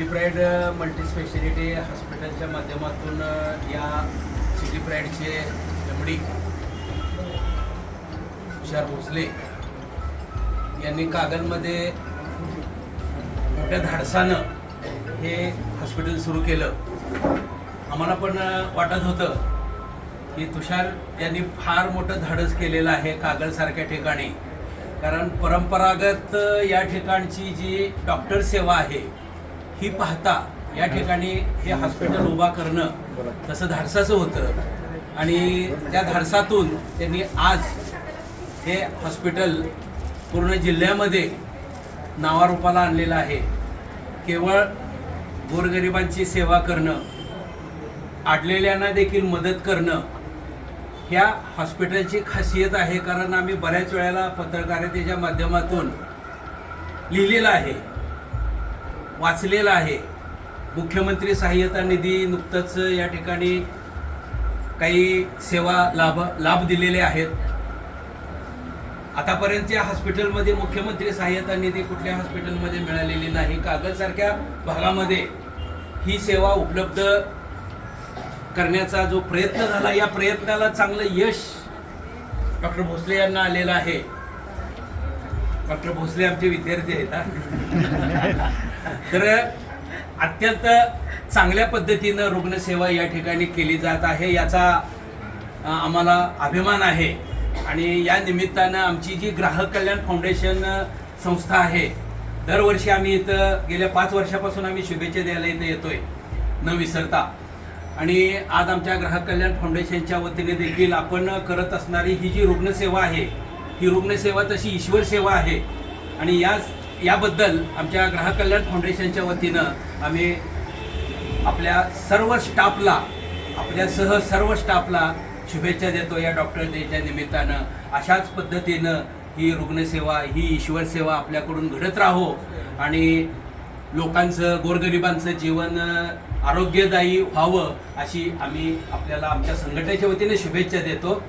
City pride multispeciality हॉस्पिटलच्या माध्यमातून या सिटी प्राईडचे एमडी तुषार भोसले यांनी कागलमध्ये मोठ्या धाडसानं हे हॉस्पिटल सुरू केलं. आम्हाला पण वाटत होतं की तुषार यांनी फार मोठं धाडस केलेलं आहे कागलसारख्या ठिकाणी. कारण परंपरागत या ठिकाणची जी डॉक्टर सेवा आहे ही पाहता या ठिकाणी हे हॉस्पिटल उभा करणं तसं धाडसाचं होतं. आणि त्या धाडसातून त्यांनी आज हे हॉस्पिटल पूर्ण जिल्ह्यामध्ये नावारूपाला आणलेलं आहे. केवळ गोरगरिबांची सेवा करणं आडलेल्यांना देखील मदत करणं ह्या हॉस्पिटलची खासियत आहे. कारण आम्ही बऱ्याच वेळेला पत्रकारितेच्या माध्यमातून लिहिलेलं आहे. वाचलेलं आहे. मुख्यमंत्री सहाय्यता निधी नुकतंच या ठिकाणी काही सेवा लाभ लाभ दिलेले आहेत. आतापर्यंतच्या हॉस्पिटलमध्ये मुख्यमंत्री सहाय्यता निधी कुठल्या हॉस्पिटलमध्ये मिळालेली नाही. कागदसारख्या भागामध्ये ही सेवा उपलब्ध करण्याचा जो प्रयत्न झाला या प्रयत्नाला चांगलं यश डॉक्टर भोसले यांना आलेलं आहे. डॉक्टर भोसले आमचे विद्यार्थी आहेत हा. तर अत्यंत चांगल्या पद्धतीनं रुग्णसेवा या ठिकाणी केली जात आहे याचा आम्हाला अभिमान आहे आणि या निमित्तानं आमची जी ग्राहक कल्याण फाउंडेशन संस्था आहे दरवर्षी आम्ही इथं गेल्या पाच वर्षापासून आम्ही शुभेच्छा द्यायला इथं येतोय न विसरता आणि आज आमच्या ग्राहक कल्याण फाउंडेशनच्या वतीने देखील आपण करत असणारी ही जी रुग्णसेवा आहे ही रुग्णसेवा तशी ईश्वर सेवा आहे. आणि याच याबद्दल आमच्या ग्राहक कल्याण फाउंडेशनच्या वतीनं आम्ही आपल्या सर्व स्टाफला आपल्यासह सर्व स्टाफला शुभेच्छा देतो या डॉक्टर डेच्या निमित्तानं. अशाच पद्धतीनं ही रुग्णसेवा ही ईश्वर सेवा आपल्याकडून घडत राहो. आणि लोकांचं गोरगरिबांचं जीवन आरोग्यदायी व्हावं अशी आम्ही आपल्याला आमच्या संघटनेच्या वतीने शुभेच्छा देतो.